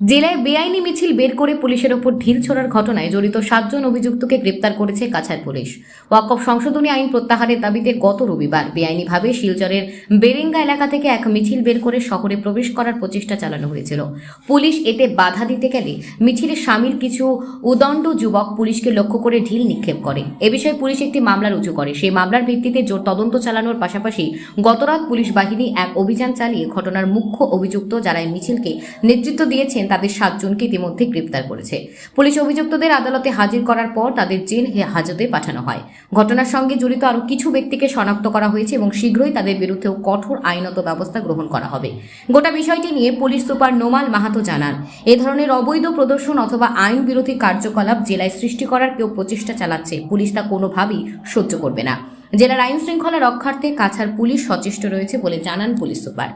জেলায় বেআইনি মিছিল বের করে পুলিশের ওপর ঢিল ছোড়ার ঘটনায় জড়িত সাতজন অভিযুক্তকে গ্রেপ্তার করেছে কাছাড় পুলিশ। ওয়াকফ সংশোধনী আইন প্রত্যাহারের দাবিতে গত রবিবার বেআইনিভাবে শিলচরের বেরেঙ্গা এলাকা থেকে এক মিছিল বের করে শহরে প্রবেশ করার প্রচেষ্টা চালানো হয়েছিল। পুলিশ এতে বাধা দিতে গেলে মিছিলে সামিল কিছু উদণ্ড যুবক পুলিশকে লক্ষ্য করে ঢিল নিক্ষেপ করে। এ বিষয়ে পুলিশ একটি মামলা রুজু করে। সেই মামলার ভিত্তিতে জোর তদন্ত চালানোর পাশাপাশি গতরাত পুলিশ বাহিনী এক অভিযান চালিয়ে ঘটনার মুখ্য অভিযুক্ত যারা মিছিলকে নেতৃত্ব দিয়েছেন তাদের সাতজনকে ইতিমধ্যে গ্রেপ্তার করেছে। পুলিশ অভিযুক্তদের আদালতে হাজির করার পর তাদের জেল হাজতে পাঠানো হয়। ঘটনার সঙ্গে জড়িত আরও কিছু ব্যক্তিকে শনাক্ত করা হয়েছে এবং শীঘ্রই তাদের বিরুদ্ধেও কঠোর আইনত ব্যবস্থা গ্রহণ করা হবে। গোটা বিষয়টি নিয়ে পুলিশ সুপার নোমাল মাহাতো জানান, এ ধরনের অবৈধ প্রদর্শন অথবা আইন বিরোধী কার্যকলাপ জেলায় সৃষ্টি করার কেউ প্রচেষ্টা চালাচ্ছে। পুলিশ তা কোনোভাবেই সহ্য করবে না। জেলার আইন শৃঙ্খলা রক্ষার্থে কাছাড় পুলিশ সচেষ্ট রয়েছে বলে জানান পুলিশ সুপার।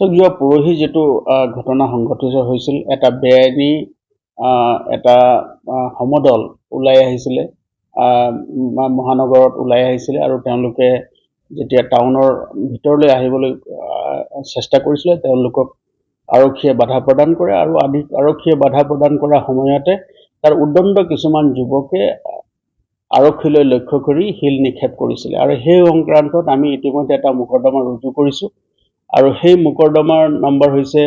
যোৱা পৰহি যিটো ঘটনা সংঘটিত হৈছিল এটা বেআইনী এটা সমদল ওলাই আহিছিলে মহানগৰত ওলাই আহিছিলে আৰু তেওঁলোকে যেতিয়া টাউনৰ ভিতৰলৈ আহিবলৈ আহ, চেষ্টা কৰিছিলে তেওঁলোকক আৰক্ষীয়ে বাধা প্ৰদান কৰে আৰু আদি আৰক্ষীয়ে বাধা প্ৰদান কৰাৰ সময়তে তাৰ উদণ্ড কিছুমান যুৱকে আৰক্ষীলৈ লক্ষ্য কৰি শিল নিক্ষেপ কৰিছিলে। আৰু সেই সংক্ৰান্তত আমি ইতিমধ্যে এটা মোকৰ্দমা ৰুজু কৰিছোঁ। আৰু সেই মোকৰ্দমাৰ নম্বৰ হৈছে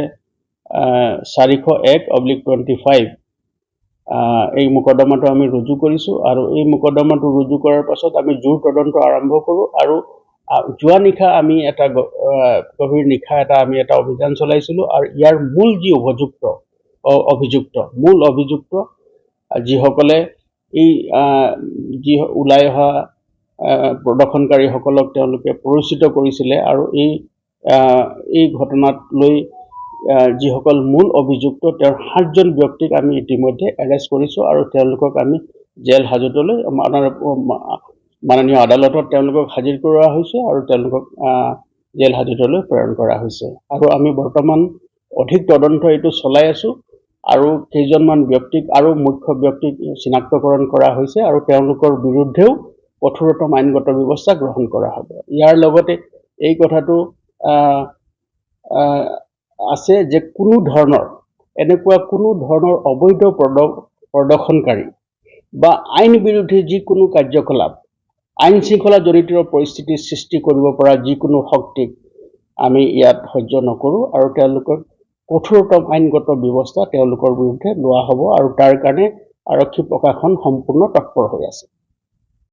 চাৰিশ এক অব্লিক টুৱেণ্টি ফাইভ এই মোকৰ্দমাটো আমি ৰুজু কৰিছোঁ আৰু এই মোকৰ্দমাটো ৰুজু কৰাৰ পাছত আমি জোৰ তদন্ত আৰম্ভ কৰোঁ আৰু যোৱা নিশা আমি এটা গভীৰ নিশা এটা আমি এটা অভিযান চলাইছিলোঁ আৰু ইয়াৰ মূল যি অভিযুক্ত অভিযুক্ত মূল অভিযুক্ত যিসকলে এই যি ওলাই অহা প্ৰদৰ্শনকাৰীসকলক তেওঁলোকে পৰিচিত কৰিছিলে আৰু এই এই ঘটনাত লৈ যিসকল মূল অভিযুক্ত, তেওঁৰ সাতজন ব্যক্তিক আমি ইতিমধ্যে এৰেষ্ট কৰিছোঁ আৰু তেওঁলোকক আমি জেল হাজতলৈ মাননীয় আদালতত তেওঁলোকক হাজিৰ কৰোৱা হৈছে আৰু তেওঁলোকক জেল হাজতলৈ প্ৰেৰণ কৰা হৈছে। আৰু আমি বৰ্তমান অধিক তদন্ত এইটো চলাই আছোঁ আৰু কেইজনমান ব্যক্তিক আৰু মুখ্য ব্যক্তিক চিনাক্তকৰণ কৰা হৈছে আৰু তেওঁলোকৰ বিৰুদ্ধেও কঠোৰতম আইনগত ব্যৱস্থা গ্ৰহণ কৰা হ'ব। ইয়াৰ লগতে এই কথাটো আছে যে কোনো ধৰণৰ এনেকুৱা কোনো ধৰণৰ অবৈধ প্ৰদ প্ৰদৰ্শনকাৰী বা আইন বিৰোধী যিকোনো কাৰ্যকলাপ আইন শৃংখলা জড়িত পৰিস্থিতিৰ সৃষ্টি কৰিব পৰা যিকোনো শক্তিক আমি ইয়াত সহ্য নকৰোঁ আৰু তেওঁলোকক কঠোৰতম আইনগত ব্যৱস্থা তেওঁলোকৰ বিৰুদ্ধে লোৱা হ'ব আৰু তাৰ কাৰণে আৰক্ষী প্ৰশাসন সম্পূৰ্ণ তৎপৰ হৈ আছে।